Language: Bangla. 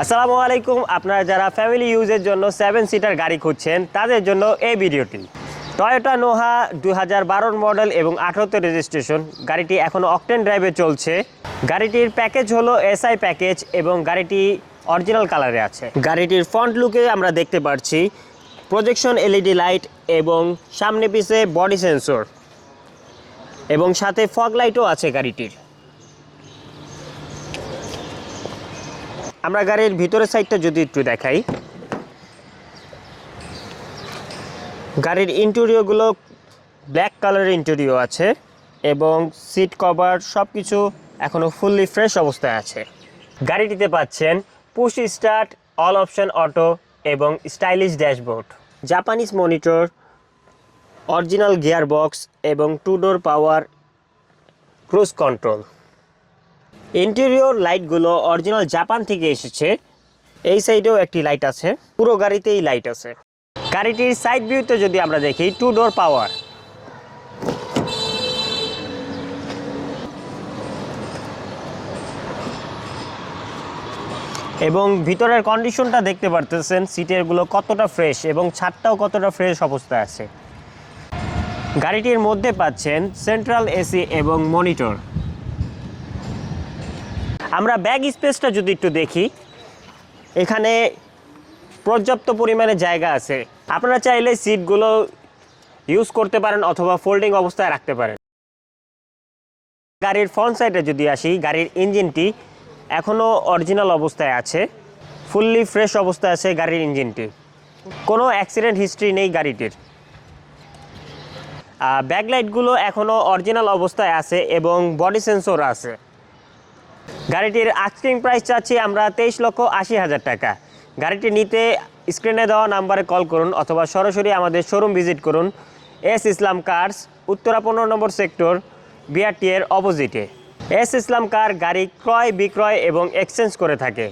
আসসালামু আলাইকুম। আপনারা যারা ফ্যামিলি ইউজের জন্য সেভেন সিটার গাড়ি খুঁজছেন, তাদের জন্য এই ভিডিওটি। টয়োটা নোহা দুই হাজার মডেল এবং আঠারোতে রেজিস্ট্রেশন গাড়িটি এখনও অকটেন ড্রাইভে চলছে। গাড়িটির প্যাকেজ হলো এসআই প্যাকেজ এবং গাড়িটি অরিজিনাল কালারে আছে। গাড়িটির ফ্রন্ট লুকে আমরা দেখতে পাচ্ছি প্রজেকশন এলইডি লাইট এবং সামনে পিছে বডি সেন্সর এবং সাথে ফগ লাইটও আছে গাড়িটির। আমরা গাড়ির ভিতরের সাইডটা যদি একটু দেখাই। গাড়ির ইন্টেরিয়রগুলো ব্ল্যাক কালারের ইন্টেরিয়র আছে এবং সিট কভার সব কিছু এখনও ফুললি ফ্রেশ অবস্থায় আছে। গাড়িটিতে পাচ্ছেন push start all option auto এবং stylish dashboard Japanese monitor original gear box এবং two door power cruise control interior লাইটগুলো অরিজিনাল জাপান থেকে এসেছে। এই সাইডেও একটি লাইট আছে। পুরো গাড়িতেই লাইট আছে। গাড়িটির সাইড ভিউতে যদি আমরা দেখি টু ডোর পাওয়ার এবং ভিতরের কন্ডিশনটা দেখতে পারতেছেন সিটেরগুলো কতটা ফ্রেশ এবং ছাদটাও কতটা ফ্রেশ অবস্থায় আছে। গাড়িটির মধ্যে পাচ্ছেন সেন্ট্রাল এসি এবং মনিটর আমরা ব্যাগ স্পেসটা যদি একটু দেখি, এখানে পর্যাপ্ত পরিমাণে জায়গা আছে। আপনারা চাইলে সিটগুলো ইউজ করতে পারেন অথবা ফোল্ডিং অবস্থায় রাখতে পারেন। গাড়ির ফ্রন্ট সাইডে যদি আসি, গাড়ির ইঞ্জিনটি এখনও অরিজিনাল অবস্থায় আছে। ফুললি ফ্রেশ অবস্থায় আছে গাড়ির ইঞ্জিনটি। কোনো অ্যাক্সিডেন্ট হিস্ট্রি নেই গাড়িটির। ব্যাকলাইটগুলো এখনও অরিজিনাল অবস্থায় আছে এবং বডি সেন্সর আছে। গাড়িটির আস্কিং প্রাইস চাচ্ছি আমরা তেইশ লক্ষ আশি হাজার টাকা। গাড়িটি নিতে স্ক্রিনে দেওয়া নাম্বারে কল করুন অথবা সরাসরি আমাদের শোরুম ভিজিট করুন। এস ইসলাম কার্স উত্তরা পনেরো নম্বর সেক্টর বিআরটি এর অপোজিটে এস ইসলাম কার গাড়ি ক্রয়, বিক্রয় এবং এক্সচেঞ্জ করে থাকে।